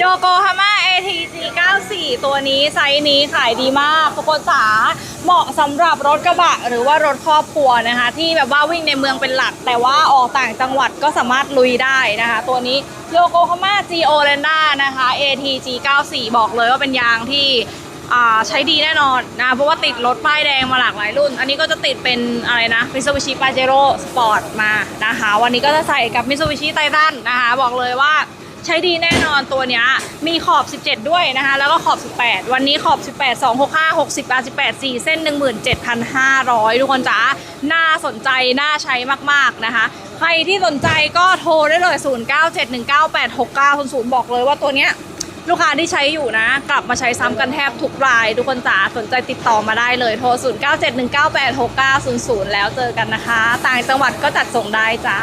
โยโกฮาม่า ATG 94 ตัวนี้ไซส์นี้ขายดีมากทุกคนจ๋าเหมาะสำหรับรถกระบะหรือว่ารถครอบครัวนะคะ ที่แบบว่าวิ่งในเมืองเป็นหลัก แต่ว่าออกต่างจังหวัดก็สามารถลุยได้นะคะ ตัวนี้โยโกฮาม่า GO l a n d a นะคะ ATG 94 บอกเลยว่าเป็นยางที่ใช้ดีแน่นอนนะ เพราะว่าติดรถป้ายแดงมาหลากหลายรุ่น อันนี้ก็จะติดเป็นอะไรนะ Mitsubishi Pajero Sport มานะคะ วันนี้ก็จะใส่กับ Mitsubishi Titan นะคะ บอกเลยว่า ใช้ดีแน่นอนตัวเนี้ยมีขอบ 17 ด้วยนะคะ แล้วก็ขอบ 18 วันนี้ขอบ 18 2 6 5 60 18 4 เส้น 17,500 ทุกคนจ๋าน่าสนใจ น่าใช้มากๆนะคะ ใครที่สนใจก็โทรได้เลย 0971986900 บอกเลยว่าตัวเนี้ยลูกค้าที่ใช้อยู่นะ กลับมาใช้ซ้ำกันแทบทุกราย ทุกคนจ๋าสนใจติดต่อมาได้เลยโทร 0971986900 แล้วเจอกันนะคะ ต่างจังหวัดก็จัดส่งได้จ้า